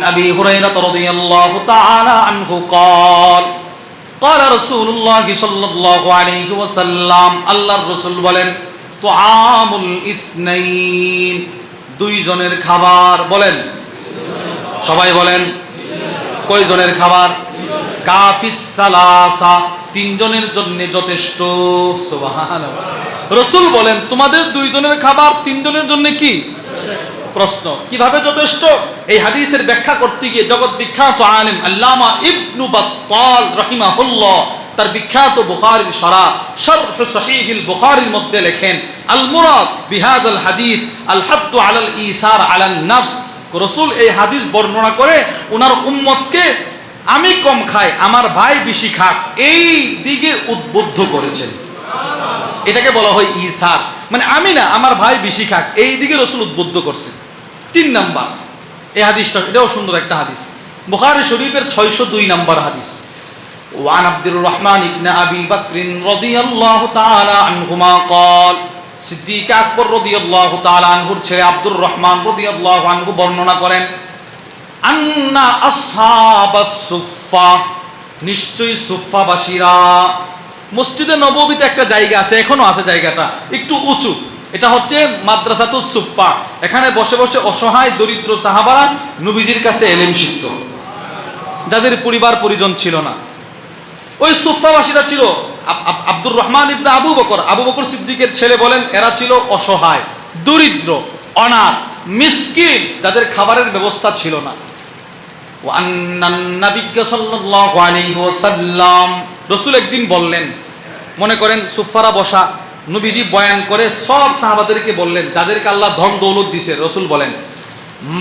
أبي هريرة رضي الله تعالى عنه قال قال رسول الله صلى الله عليه وسلم الله الرسول বলেন طعام الاثنين দুইজনের খাবার বলেন সবাই বলেন কয়জনের খাবার কাফিস সালাসা তিনজনের জন্য যথেষ্ট সুবহানাল্লাহ রসুল বলেন তোমাদের দুইজনের খাবার তিনজনের জন্য কি প্রশ্ন। কীভাবে যথেষ্ট? এই হাদিসের ব্যাখ্যা করতে গিয়ে জগৎ বিখ্যাত আলেম আল্লামা ইবনু বাত্তাল রাহিমাহুল্লাহ তার বিখ্যাত বুখারীর সরা শরহ সহিহুল বুখারীর মধ্যে লেখেন আল মুরাদ বিহাদাল হাদিস আল হাদ্দু আলাল ইসার আলান নাফস। রসুল এই হাদিস বর্ণনা করে ওনার উম্মতকে, আমি কম খাই, আমার ভাই বেশি খাক। এই দিকে উদ্বুদ্ধ করেছেন। এটাকে বলা হয় ইসার মানে আমি না, আমার ভাই বেশি খাক। এই দিকে রসুল উদ্বুদ্ধ করছে তিন নাম্বার এই হাদিসটা এটাও সুন্দর একটা হাদিস বুখারী শরীফের ছয়শো দুই নাম্বার হাদিস وعن عبد الرحمن بن أبي بكر رضي الله تعالى عنهما قال সিদ্দিক আকবর রদিয়াল্লাহু তাআলা আনহুর ছেলে আব্দুর রহমান রদিয়াল্লাহু আনহু বর্ণনা করেন আন্না আসহাবাস সুফা নিশ্চয়ই সুফাবাসীরা মসজিদে নববীতে একটা জায়গা আছে এখনো আছে জায়গাটা একটু উঁচু এটা হচ্ছে মাদ্রাসাতু সুপ্পা এখানে বসে বসে অসহায়, দরিদ্র সাহাবারা নবীজির কাছে এলেন শিখত। যাদের পরিবার পরিজন ছিল না। ওই সুপ্পাবাসীরা ছিল আব্দুর রহমান ইবনে আবু বকর। আবু বকর সিদ্দিকের ছেলে বলেন, এরা ছিল অসহায়, দরিদ্র, অনাথ, মিসকিন, যাদের খাবারের ব্যবস্থা ছিল না। রসুল একদিন বললেন, মনে করেন সুফারা বসা নবীজি বয়ান করে সব সাহাবাদেরকে বললেন, যাদেরকে আল্লাহ ধন দৌলত দিছে, রসুল বলেন,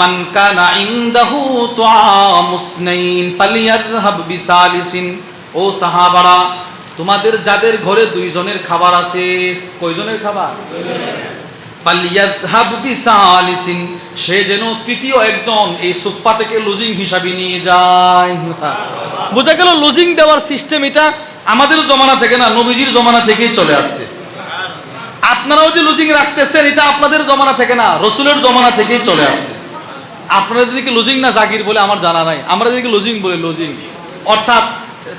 মান কানা ইনদাহু তুআমুস নাইন ফালিয়াযহাব বিসালিসিন। ও সাহাবারা, তোমাদের যাদের ঘরে দুইজনের খাবার আছে, কয়জনের খাবার? ফালিয়াযহাব বিসালিসিন। সে যেন তৃতীয় একজন এই সুফা থেকে লুজিং হিসাবে নিয়ে যায়। বোঝা গেল লুজিং দেওয়ার সিস্টেম এটা আমাদের জমানা থেকে না, নবীজির জমানা থেকেই চলে আসছে। আপনারাও যে লুজিং রাখতেছেন, এটা আপনাদের জমানা থেকে না, রসুলের জমানা থেকেই চলে আসছে। আপনাদের দিকে লুজিং না জাগির বলে আমার জানা নাই, আমরা দিকে লুজিং বলে লুজিং অর্থাৎ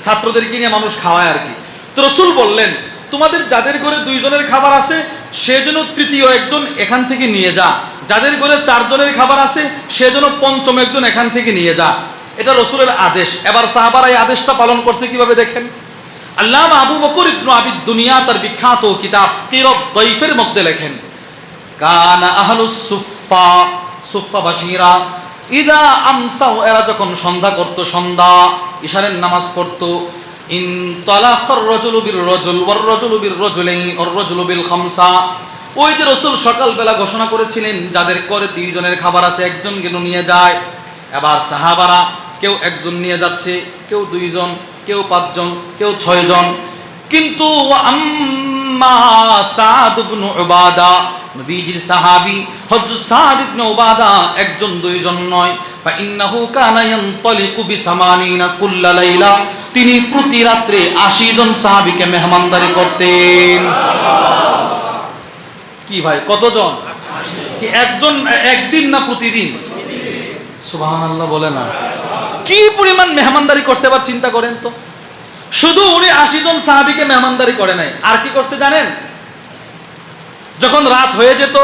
ছাত্রদেরকে নিয়ে মানুষ খাওয়ায় আর কি। তো রসুল বললেন, তোমাদের যাদের ঘরে দুইজনের খাবার আছে, সে যেন তৃতীয় একজন এখান থেকে নিয়ে যা। যাদের ঘরে চারজনের খাবার আছে, সে যেন পঞ্চম একজন এখান থেকে নিয়ে যা। এটা রসুলের আদেশ। এবার সাহাবারা এই আদেশটা পালন করছে কীভাবে দেখেন? আল্লাহ আবু বকর ইবনু আবিদ দুনিয়া তার বিখ্যাত কিতাব কিরব দৈফের মধ্যে লেখেন, কানা আহলুস সুফা সুফাবাসীরা ইদা আমসাও এরা যখন সন্ধ্যা করত, সন্ধ্যা ইশারের নামাজ পড়তো, ইন তালাকার রজুলু বির রজুল, ওয়ার রজুলু রজুলাইন, ওয়ার রজুলু বিল খামসা, ওই যে রসুল সকালবেলা ঘোষণা করেছিলেন, যাদের করে দুইজনের খাবার আছে, একজন কেন নিয়ে যায়। এবার সাহাবারা কেউ একজন নিয়ে যাচ্ছে, কেউ দুইজন কেউ পাঁচজন, কেউ ছয়জন। কিন্তু সাহাবী একজন, দুইজন নয়। তিনি প্রতি রাত্রে 80 জন সাহাবীকে মেহমানদারি করতেন। কি ভাই, কতজন? কি একজন, একদিন না প্রতিদিন? সুবহানাল্লাহ বলে না। কি পরিমাণ মেহমানদারি করছে এবার চিন্তা করেন তো? শুধু উনি আশি জন সাহাবিকে মেহমানদারি করে নাই। আর কি করছে জানেন? যখন রাত হয়ে যেত